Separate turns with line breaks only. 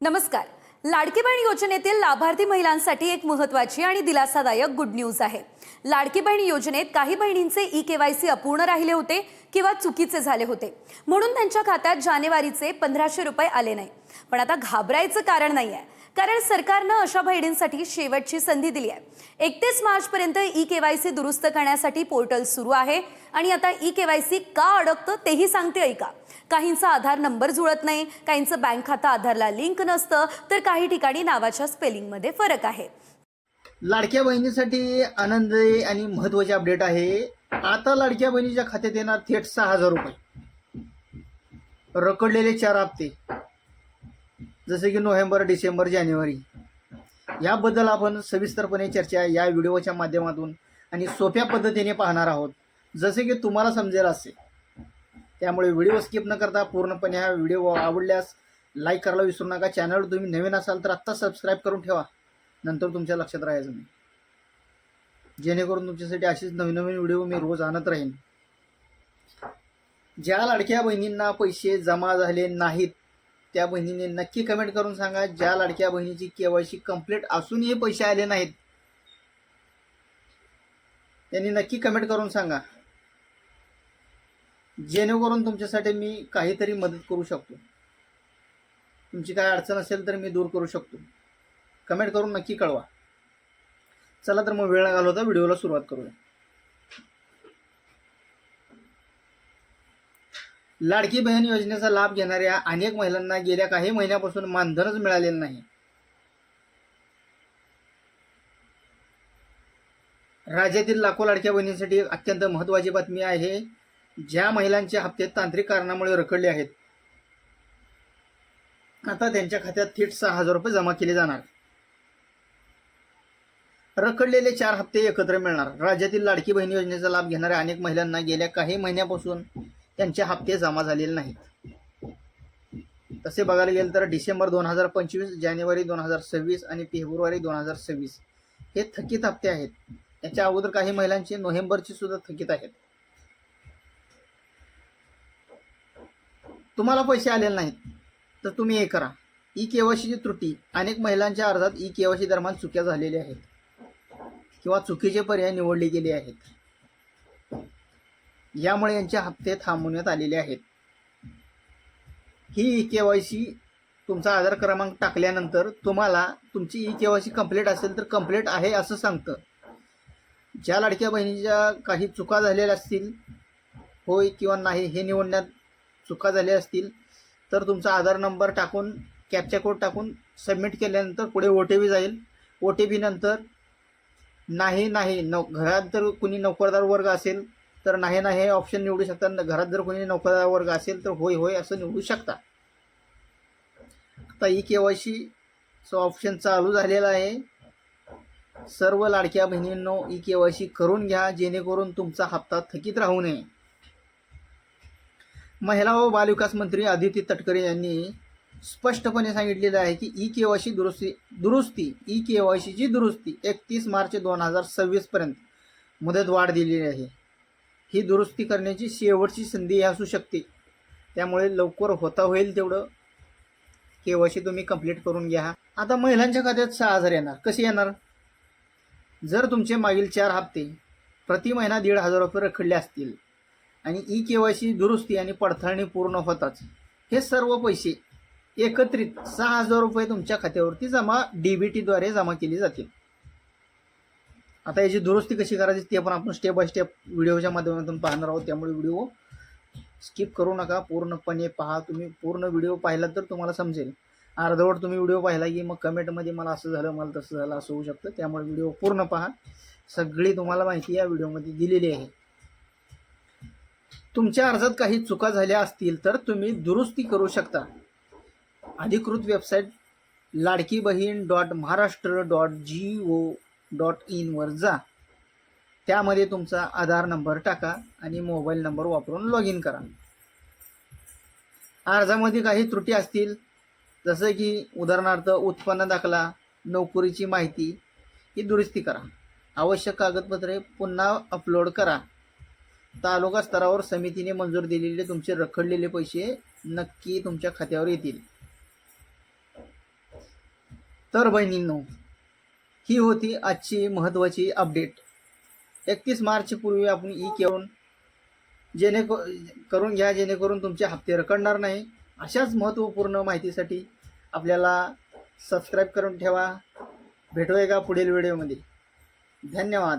नमस्कार. लाडकी बहीण योजनेतील लाभार्थी महिलांसाठी एक महत्त्वाची आणि दिलासादायक गुड न्यूज आहे. लाडकी बहीण योजनेत काही बहिणींचे ई केवायसी अपूर्ण राहिले होते किंवा चुकीचे झाले होते. म्हणून त्यांच्या खात्यात जानेवारीचे पंधराशे रुपये आले नाही. पण आता घाबरायचं कारण नाही आहे कारण सरकारनं अशा बहिणींसाठी शेवटची संधी दिली आहे. एकतीस मार्चपर्यंत ई केवायसी दुरुस्त करण्यासाठी पोर्टल सुरू आहे. आणि आता ई केवायसी का अडकतं तेही सांगते ऐका. काहींचा आधार नंबर जुळत नाही काहींचं बँक खातं आधारला लिंक नसतं तर काही ठिकाणी नावाच्या स्पेलिंगमध्ये फरक आहे.
लाडक्या बहिणीसाठी आनंद आणि महत्त्वाचे अपडेट आहे. आता लाडक्या बहिणीच्या खात्यात येणार थेट सहा हजार रुपये. रखडलेले चार हप्ते. जसे की नोव्हेंबर डिसेंबर जानेवारी. याबद्दल आपण सविस्तरपणे चर्चा या व्हिडिओच्या माध्यमातून आणि सोप्या पद्धतीने पाहणार आहोत. जसे की तुम्हाला समजेल असेल. त्यामुळे व्हिडिओ स्किप न करता पूर्णपणे हा व्हिडिओ आवडल्यास लाईक करायला विसरू नका. चॅनलवर तुम्ही नवीन असाल तर आत्ता सबस्क्राईब करून ठेवा. नंतर तुमच्या लक्षात राहायचं नाही. जेणेकरून तुमच्यासाठी अशीच नवीन नवीन व्हिडिओ मी रोज आणत राहीन. ज्या लाडक्या बहिणींना पैसे जमा झाले नाहीत त्या बहिणीने नक्की कमेंट करून सांगा. ज्या लाडक्या बहिणीची केवायसी कंप्लीट असूनही पैसे आले नाहीत त्यांनी नक्की कमेंट करून सांगा. जेणेकरून तुमच्यासाठी मी काहीतरी मदत करू शकतो. तुमची काय अडचण असेल तर मी दूर करू शकतो. कमेंट करून नक्की कळवा. चला तर मग वेळ न घालवता व्हिडिओला सुरुवात करूया. लाडकी बहीण योजनेचा लाभ घेणाऱ्या अनेक महिलांना गेल्या काही महिन्यापासून मानधनच मिळालेलं नाही. राज्यातील लाखो लाडक्या बहिणींसाठी अत्यंत महत्त्वाची बातमी आहे. ज्या महिलांचे हप्ते तांत्रिक कारणामुळे रखडले आहेत आता त्यांच्या खात्यात थेट सहा हजार रुपये जमा केले जाणार. रखडलेले चार हप्ते एकत्र मिळणार. राज्यातील लाडकी बहीण योजनेचा लाभ घेणाऱ्या अनेक महिलांना गेल्या काही महिन्यापासून त्यांचे हप्ते जमा झालेले नाहीत. तसे बघायला गेलं तर डिसेंबर दोन हजार पंचवीस जानेवारी दोन हजार सव्वीस आणि फेब्रुवारी दोन हजार सव्वीस हे थकीत हप्ते आहेत. याच्या अगोदर काही महिलांचे नोव्हेंबरचे सुद्धा थकीत आहेत. तुम्हाला पैसे आलेले नाहीत तर तुम्ही हे करा. ई केवायसीची त्रुटी अनेक महिलांच्या अर्जात ई केवायसी दरम्यान चुक्या झालेल्या आहेत. किंवा चुकीचे पर्याय निवडले गेले आहेत. यामुळे यांचे हप्ते थांबवण्यात आलेले आहेत. ही ई केवायसी तुमचा आधार क्रमांक टाकल्यानंतर तुम्हाला तुमची ई केवायसी कंप्लीट असेल तर कंप्लीट आहे असं सांगतं. ज्या लाडक्या बहिणीच्या काही चुका झालेल्या असतील होय किंवा नाही हे निवडण्यात चुका झाल्या असतील तर तुमचा आधार नंबर टाकून कॅपचा कोड टाकून सबमिट केल्यानंतर पुढे ओ टी पी जाईल. ओ टी पी नंतर नाही नाही नौ घरात जर कुणी नोकरदार वर्ग असेल तर नाही नाही हे ऑप्शन निवडू शकता न- घरात जर कोणी नोकरदार वर्ग असेल तर होय होय असं निवडू शकता. आता ई के वाय सीचं ऑप्शन चालू झालेलं आहे. सर्व लाडक्या बहिणींनो ई के वाय सी करून घ्या जेणेकरून तुमचा हप्ता थकीत राहू नये. महिला व बालविकास मंत्री आदिती तटकरे यांनी स्पष्टपणे सांगितलेलं आहे की ई के दुरुस्ती दुरुस्ती ई केवायसीची दुरुस्ती एकतीस मार्च दोन हजार सव्वीसपर्यंत मुदत वाढ दिलेली आहे. ही दुरुस्ती करण्याची शेवटची संधी असू शकते. त्यामुळे लवकर होता होईल तेवढं केवायसी तुम्ही कंप्लीट करून घ्या. आता महिलांच्या खात्यात सहा हजार येणार. कसे येणार? जर तुमचे मागील चार हप्ते प्रति महिना दीड हजार रुपये रखडले असतील आणि ई के वाय सी दुरुस्ती आणि पडताळणी पूर्ण होताच. हे सर्व पैसे एकत्रित सहा हजार रुपये तुमच्या खात्यावरती जमा डी बी टीद्वारे जमा केली जातील. आता याची दुरुस्ती कशी करायची ते पण आपण स्टेप बाय स्टेप व्हिडिओच्या माध्यमातून पाहणार आहोत. त्यामुळे व्हिडिओ स्किप करू नका. पूर्णपणे पहा. तुम्ही पूर्ण व्हिडिओ पाहिला तर तुम्हाला समजेल. अर्धवट तुम्ही व्हिडिओ पाहिला की मग कमेंटमध्ये मला असं झालं मला तसं झालं असं होऊ शकतं. त्यामुळे व्हिडिओ पूर्ण पहा. सगळी तुम्हाला माहिती या व्हिडिओमध्ये दिलेली आहे. तुमच्या अर्जात काही चुका झाल्या असतील तर तुम्ही दुरुस्ती करू शकता. अधिकृत website Ladki Bahin dot Maharashtra dot G O dot इनवर जा. त्यामध्ये तुमचा आधार नंबर टाका आणि मोबाईल नंबर वापरून लॉग इन करा. अर्जामध्ये काही त्रुटी असतील जसं की उदाहरणार्थ उत्पन्न दाखला नोकरीची माहिती ही दुरुस्ती करा. आवश्यक कागदपत्रे पुन्हा अपलोड करा. तालुका स्तरावर समितीने मंजूर दिलेले तुमचे रखडलेले पैसे नक्की तुमच्या खात्यावर येतील. तर बहिणींनो ही होती आजची महत्त्वाची अपडेट एकतीस मार्चपूर्वी आपण ई केवून जेणे करून घ्या जेणेकरून तुमचे हप्ते रखडणार नाही. अशाच महत्त्वपूर्ण माहितीसाठी आपल्याला सबस्क्राईब करून ठेवा. भेटूया का पुढील व्हिडिओमध्ये धन्यवाद.